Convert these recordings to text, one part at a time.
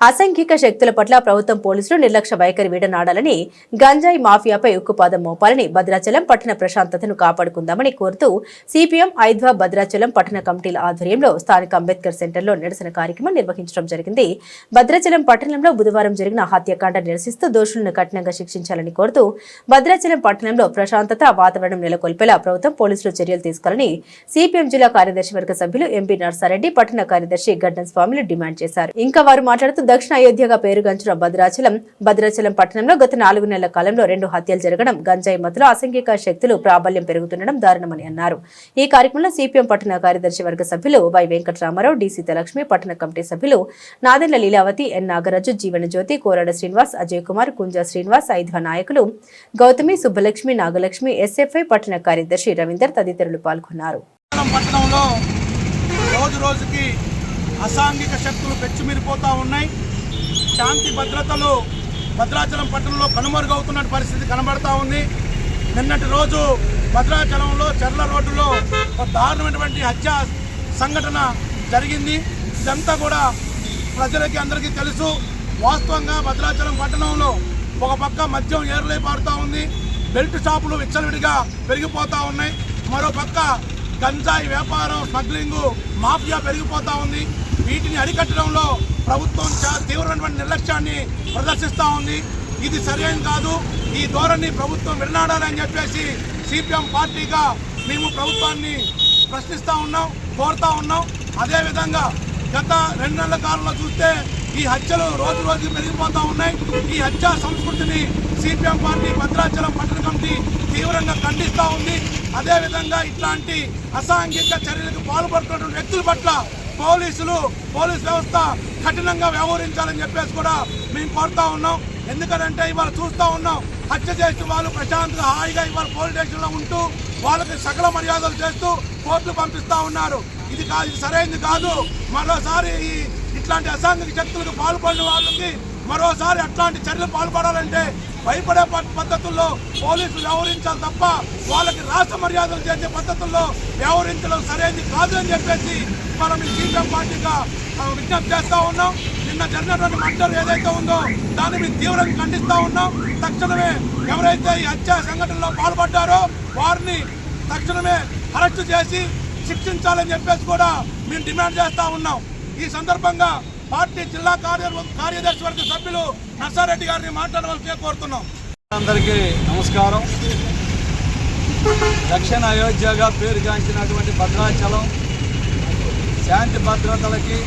అసంఘిక శక్తుల పట్ల ప్రభుత్వం పోలీసులు నిర్లక్ష్య వైఖరి వీడనాడాలని గంజాయి మాఫియాపై ఉక్కుపాదం మోపాలని భద్రాచలం పట్టణ ప్రశాంతతను కాపాడుకుందామని కోరుతూ సిపిఎం ఐద్వా భద్రాచలం పట్టణ కమిటీల ఆధ్వర్యంలో స్థానిక అంబేద్కర్ సెంటర్లో నిరసన కార్యక్రమం నిర్వహించడం జరిగింది. భద్రాచలం పట్టణంలో బుధవారం జరిగిన హత్యాకాండ నిరసిస్తూ దోషులను కఠినంగా శిక్షించాలని కోరుతూ భద్రాచలం పట్టణంలో ప్రశాంతత వాతావరణం నెలకొల్పేలా ప్రభుత్వం పోలీసులు చర్యలు తీసుకోవాలని సిపిఎం జిల్లా కార్యదర్శి వర్గ సభ్యులు ఎంపీ నర్సారెడ్డి పట్టణ కార్యదర్శి గడ్డన్ స్వామిలు డిమాండ్ చేశారు. ఇంకా వారు మాట్లాడుతూ దక్షిణ అయోధ్యగా పేరుగాంచిన భద్రాచలం. భద్రాచలం పట్టణంలో గత నాలుగు నెలల కాలంలో రెండు హత్యలు జరగడం గంజాయి మత్తులో అసంఖ్యాక శక్తులు ప్రాబల్యం పెరుగుతుండడం దారుణమని అన్నారు. ఈ కార్యక్రమంలో సిపిఎం పట్టణ కార్యదర్శి వర్గ సభ్యులు వై వెంకటరామారావు డి సీతలక్ష్మి పట్టణ కమిటీ సభ్యులు నాదెండ్ల లీలావతి ఎన్ నాగరాజు జీవనజ్యోతి కోరాడ శ్రీనివాస్ అజయ్ కుమార్ కుంజా శ్రీనివాస్ ఐధ్వ నాయకులు గౌతమి సుబ్బలక్ష్మి నాగలక్ష్మి ఎస్ఎఫ్ఐ పట్టణ కార్యదర్శి రవీందర్ తదితరులు పాల్గొన్నారు. పట్టణంలో రోజు రోజుకి అసాంఘిక శక్తులు పెచ్చుమిరిపోతూ ఉన్నాయి. శాంతి భద్రతలు భద్రాచలం పట్టణంలో కనుమరుగవుతున్న పరిస్థితి కనబడతా ఉంది. నిన్నటి రోజు భద్రాచలంలో చెర్ల రోడ్డులో ఒక దారుణమైనటువంటి హత్య సంఘటన జరిగింది. ఇదంతా కూడా ప్రజలకి అందరికీ తెలుసు. వాస్తవంగా భద్రాచలం పట్టణంలో ఒక పక్క మద్యం ఏరులై పారుతూ ఉంది. బెల్ట్ షాపులు విచ్చలవిడిగా పెరిగిపోతూ ఉన్నాయి. మరో పక్క గంజాయి వ్యాపారం స్మగ్లింగ్ మాఫియా పెరిగిపోతూ ఉంది. వీటిని అరికట్టడంలో ప్రభుత్వం చాలా తీవ్రమైనటువంటి నిర్లక్ష్యాన్ని ప్రదర్శిస్తూ ఉంది. ఇది సరైన కాదు. ఈ ధోరణి ప్రభుత్వం విడనాడాలని చెప్పేసి సిపిఎం పార్టీగా మేము ప్రభుత్వాన్ని ప్రశ్నిస్తూ ఉన్నాం కోరుతూ ఉన్నాం. అదేవిధంగా గత రెండు నెలల కాలంలో చూస్తే ఈ హత్యలు రోజు రోజు పెరిగిపోతూ ఉన్నాయి. ఈ హత్య సంస్కృతిని సిపిఎం పార్టీ భద్రాచలం పట్టణ కమిటీ తీవ్రంగా ఖండిస్తూ ఉంది. అదేవిధంగా ఇట్లాంటి అసాంఘిక చర్యలకు పాల్పడుతున్న వ్యక్తుల పట్ల పోలీసులు పోలీస్ వ్యవస్థ కఠినంగా వ్యవహరించాలని చెప్పేసి కూడా మేము కోరుతా ఉన్నాం. ఎందుకంటే ఇవాళ చూస్తూ ఉన్నాం హత్య చేసి వాళ్ళు ప్రశాంతంగా హాయిగా ఇవాళ పోలీస్ స్టేషన్లో ఉంటూ వాళ్ళకి సకల మర్యాదలు చేస్తూ కోర్టులు పంపిస్తూ ఉన్నారు. ఇది కాదు ఇది సరైనది కాదు. మరోసారి ఈ ఇట్లాంటి అసాంఘిక శక్తులకు పాల్పడిన వాళ్ళకి మరోసారి అట్లాంటి చర్యలు పాల్పడాలంటే భయపడే పద్ధతుల్లో పోలీసులు వ్యవహరించాలి తప్ప వాళ్ళకి రాష్ట్ర మర్యాదలు చేసే పద్ధతుల్లో వ్యవహరించడం సరైనది కాదు అని చెప్పేసి మనం ఈ సీఎం పార్టీగా విజ్ఞప్తి చేస్తూ ఉన్నాం. నిన్న జరిగినటువంటి మంటలు ఏదైతే ఉందో దాన్ని మేము తీవ్రంగా ఖండిస్తూ ఉన్నాం. తక్షణమే ఎవరైతే ఈ హత్య సంఘటనలో పాల్పడ్డారో వారిని తక్షణమే అరెస్టు చేసి శిక్షించాలని చెప్పేసి కూడా మేము డిమాండ్ చేస్తూ ఉన్నాం. ఈ సందర్భంగా పార్టీ జిల్లా కార్య కార్యదర్శి వర్గ సభ్యులు నర్సారెడ్డి గారిని మాట్లాడవలసి కోరుతున్నాం. అందరికీ నమస్కారం. దక్షిణ అయోధ్యగా పేరుగాంచినటువంటి భద్రాచలం శాంతి భద్రతలకి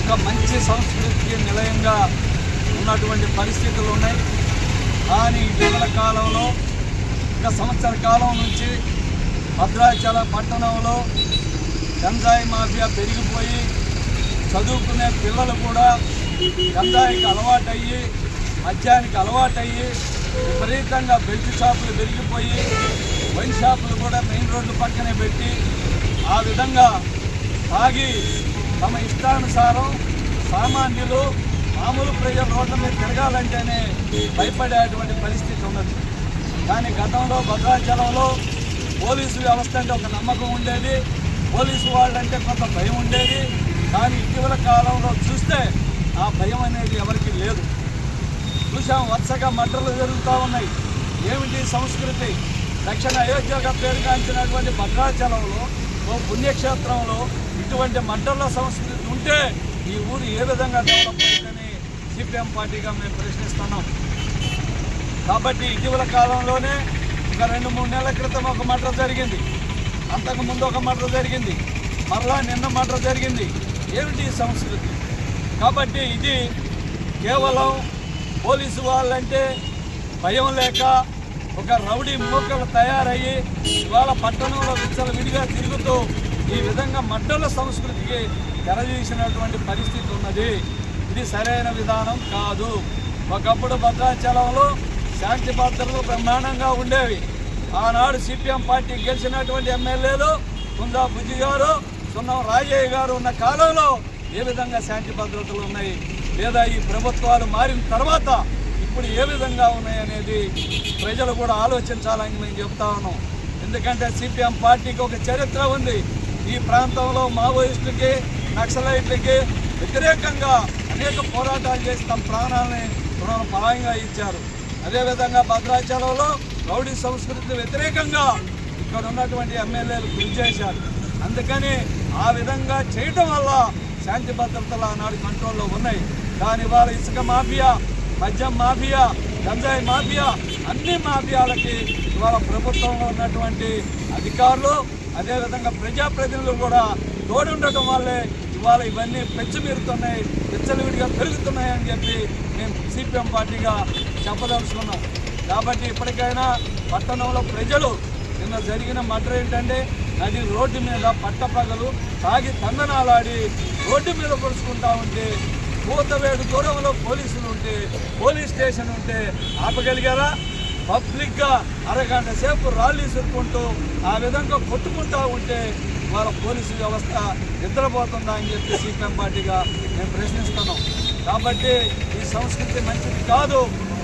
ఒక మంచి సంస్కృతికి నిలయంగా ఉన్నటువంటి పరిస్థితులు ఉన్నాయి. కానీ ఇటీవల కాలంలో ఒక సంవత్సర కాలం నుంచి భద్రాచల పట్టణంలో గంజాయి మాఫియా పెరిగిపోయి చదువుకునే పిల్లలు కూడా గంజాయికి అలవాటయ్యి మద్యానికి అలవాటయ్యి విపరీతంగా బెల్ట్ షాపులు పెరిగిపోయి వైన్ షాపులు కూడా మెయిన్ రోడ్డు పక్కనే పెట్టి ఆ విధంగా తాగి తమ ఇష్టానుసారం సామాన్యులు మామూలు ప్రజలు రోడ్ల మీద తిరగాలంటేనే భయపడేటువంటి పరిస్థితి ఉన్నది. కానీ గతంలో భద్రాచలంలో పోలీసు వ్యవస్థ అంటే ఒక నమ్మకం ఉండేది. పోలీసు వాళ్ళంటే కొంత భయం ఉండేది. కానీ ఇటీవల కాలంలో చూస్తే ఆ భయం అనేది ఎవరికీ లేదు. చూసాం వరుసగా మంటలు జరుగుతూ ఉన్నాయి. ఏమిటి సంస్కృతి? దక్షిణ అయోధ్యగా పేరుగాంచినటువంటి భద్రాచలంలో ఓ పుణ్యక్షేత్రంలో ఇటువంటి మడ్రల సంస్కృతి ఉంటే ఈ ఊరు ఏ విధంగా డెవలప్ అవుతుందని సిపిఎం పార్టీగా మేము ప్రశ్నిస్తున్నాం. కాబట్టి ఇటీవల కాలంలోనే ఒక రెండు మూడు నెలల క్రితం ఒక మర్డర్ జరిగింది. అంతకు ముందు ఒక మర్డర్ జరిగింది. మరలా నిన్న మర్డర్ జరిగింది. ఏమిటి సంస్కృతి? కాబట్టి ఇది కేవలం పోలీసు వాళ్ళంటే భయం లేక ఒక రౌడీ మూకలు తయారయ్యి ఇవాళ పట్టణంలో విచ్చల విడిగా తిరుగుతూ ఈ విధంగా మడ్డల సంస్కృతికి తెరదీసినటువంటి పరిస్థితి ఉన్నది. ఇది సరైన విధానం కాదు. ఒకప్పుడు భద్రాచలంలో శాంతి భద్రతలు బ్రహ్మాండంగా ఉండేవి. ఆనాడు సిపిఎం పార్టీ గెలిచినటువంటి ఎమ్మెల్యేలు కుందా బుజ్జి గారు సున్నం రాజయ్య గారు ఉన్న కాలంలో ఏ విధంగా శాంతి భద్రతలు ఉన్నాయి? లేదా ఈ ప్రభుత్వాలు మారిన తర్వాత ఇప్పుడు ఏ విధంగా ఉన్నాయి అనేది ప్రజలు కూడా ఆలోచించాలని మేము చెప్తా ఉన్నాం. ఎందుకంటే సిపిఎం పార్టీకి ఒక చరిత్ర ఉంది. ఈ ప్రాంతంలో మావోయిస్టులకి నక్సలైట్లకి వ్యతిరేకంగా అనేక పోరాటాలు చేసి తమ ప్రాణాలని బలంగా ఇచ్చారు. అదేవిధంగా భద్రాచలంలో రౌడీ సంస్కృతికి వ్యతిరేకంగా ఇక్కడ ఉన్నటువంటి ఎమ్మెల్యేలు కృషి చేశారు. అందుకని ఆ విధంగా చేయటం వల్ల శాంతి భద్రతలు ఆనాడు కంట్రోల్లో ఉన్నాయి. కానీ వాళ్ళ ఇసుక మాఫియా మద్యం మాఫియా గంజాయి మాఫియా అన్ని మాఫియాలకి ఇవాళ ప్రభుత్వంలో ఉన్నటువంటి అధికారులు అదేవిధంగా ప్రజాప్రతినిధులు కూడా తోడుండటం వల్లే ఇవాళ ఇవన్నీ పెంచుమీరుతున్నాయి విచ్చలవిడిగా పెరుగుతున్నాయి అని చెప్పి మేము సిపిఎం పార్టీగా చెప్పదలుచుకున్నాం. కాబట్టి ఇప్పటికైనా పట్టణంలో ప్రజలు నిన్న జరిగిన మటర్ ఏంటంటే నది రోడ్డు మీద పట్టపగలు తాగి తందనాలాడి రోడ్డు మీద పొడుచుకుంటా ఉంటే కూతవేడు దూరంలో పోలీసులు ఉంటే పోలీస్ స్టేషన్ ఉంటే ఆపగలిగారా? పబ్లిక్గా అరగంట సేపు రాళ్ళు ఇసురుకుంటూ ఆ విధంగా కొట్టుకుంటా ఉంటే వాళ్ళ పోలీసు వ్యవస్థ నిద్రపోతుందా అని చెప్పి సీపీఎం పార్టీగా మేము ప్రశ్నిస్తున్నాం. కాబట్టి ఈ సంస్కృతి మంచిది కాదు.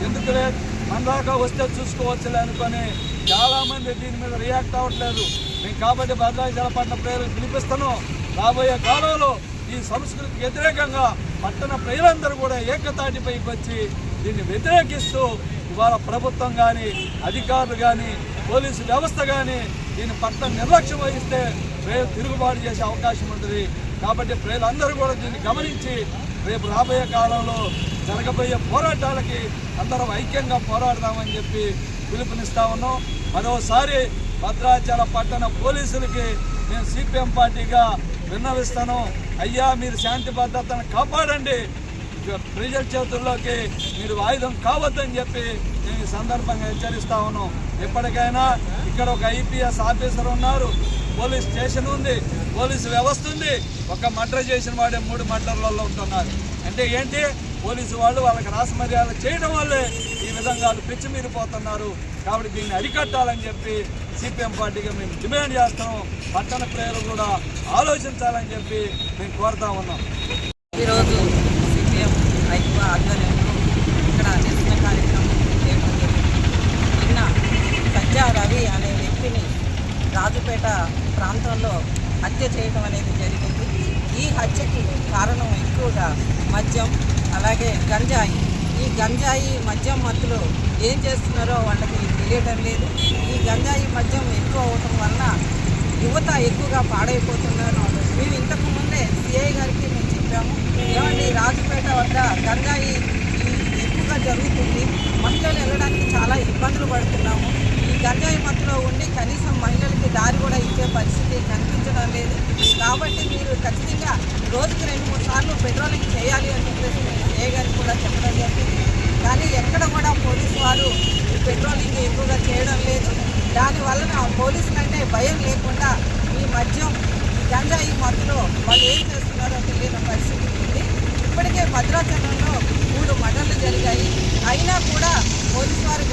ఎందుకులే? మన దాకా వస్తే చూసుకోవచ్చులే అనుకొని చాలామంది దీని మీద రియాక్ట్ అవ్వట్లేదు. మేము కాబట్టి భద్రాద్రి పట్టణ ప్రజలు పిలిపిస్తున్నాం. రాబోయే కాలంలో ఈ సంస్కృతికి వ్యతిరేకంగా పట్టణ ప్రజలందరూ కూడా ఏకతాటిపైకి వచ్చి దీన్ని వ్యతిరేకిస్తూ ఇవాళ ప్రభుత్వం కానీ అధికారులు కానీ పోలీసు వ్యవస్థ కానీ దీని పట్ల నిర్లక్ష్యం వహిస్తే ప్రజలు తిరుగుబాటు చేసే అవకాశం ఉంటుంది. కాబట్టి ప్రజలందరూ కూడా దీన్ని గమనించి రేపు రాబోయే కాలంలో జరగబోయే పోరాటాలకి అందరం ఐక్యంగా పోరాడదామని చెప్పి పిలుపునిస్తా ఉన్నాం. మరోసారి భద్రాచల పట్టణ పోలీసులకి మేము సిపిఎం పార్టీగా విన్నవిస్తాను. అయ్యా మీరు శాంతి భద్రతను కాపాడండి. ప్రజల చేతుల్లోకి మీరు ఆయుధం కావద్దని చెప్పి నేను ఈ సందర్భంగా హెచ్చరిస్తా ఉన్నాం. ఎప్పటికైనా ఇక్కడ ఒక ఐపీఎస్ ఆఫీసర్ ఉన్నారు. పోలీస్ స్టేషన్ ఉంది పోలీసు వ్యవస్థ ఉంది. ఒక మర్డర్ చేసిన వాడే మూడు మర్డర్లలో ఉంటున్నారు. అంటే ఏంటి? పోలీసు వాళ్ళు వాళ్ళకి రాసమర్యాద చేయడం వల్లే ఈ విధంగా వాళ్ళు పిచ్చిమీరిపోతున్నారు కాబట్టి దీన్ని అరికట్టాలని చెప్పి సిపిఎం పార్టీగా మేము డిమాండ్ చేస్తాం పట్టణ ప్రజలు కూడా ఆలోచించాలని చెప్పి మేము కోరుతా ఉన్నాం. ఈరోజు సిపిఎం ఐక్య ఆధ్వర్యంలో ఇక్కడ నిరసన కార్యక్రమం చేయడం జరిగింది. నిన్న సజ్జా రవి అనే వ్యక్తిని రాజుపేట ప్రాంతంలో హత్య చేయడం అనేది జరిగింది. ఈ హత్యకి కారణం ఎక్కువగా మద్యం అలాగే గంజాయి. ఈ గంజాయి మద్యం మత్తులో ఏం చేస్తున్నారో వాళ్ళకి తెలియడం లేదు. ఈ గంజాయి మద్యం ఎక్కువ అవటం వలన యువత ఎక్కువగా పాడైపోతున్నారు. మేము ఇంతకు ముందే సిఐ గారికి మేము చెప్పాము ఏమండి రాజుపేట వద్ద గంజాయి ఎక్కువగా జరుగుతుంది. మహిళలు వెళ్ళడానికి చాలా ఇబ్బందులు పడుతున్నాము. ఈ గంజాయి మత్తులో ఉండి కనీసం మహిళలకి దారి కూడా ఇచ్చే పరిస్థితి కనిపించడం లేదు. కాబట్టి మీరు ఖచ్చితంగా రోజుకి రెండు మూడు సార్లు పెట్రోలింగ్ చేయాలి అని చెప్పేసి మేము గారికి కూడా చెప్పడం జరిగింది కానీ ఎక్కడ కూడా పోలీసు వారు ఈ పెట్రోలింగ్ ఎక్కువగా చేయడం లేదు. దాని వలన పోలీసులంటే భయం లేకుండా ఈ మద్యం ఈ గంజాయి వాళ్ళు ఏం చేస్తున్నారో తెలియని పరిస్థితి ఉంది. ఇప్పటికే భద్రాచలంలో మూడు మటన్లు జరిగాయి. అయినా కూడా పోలీసు వారు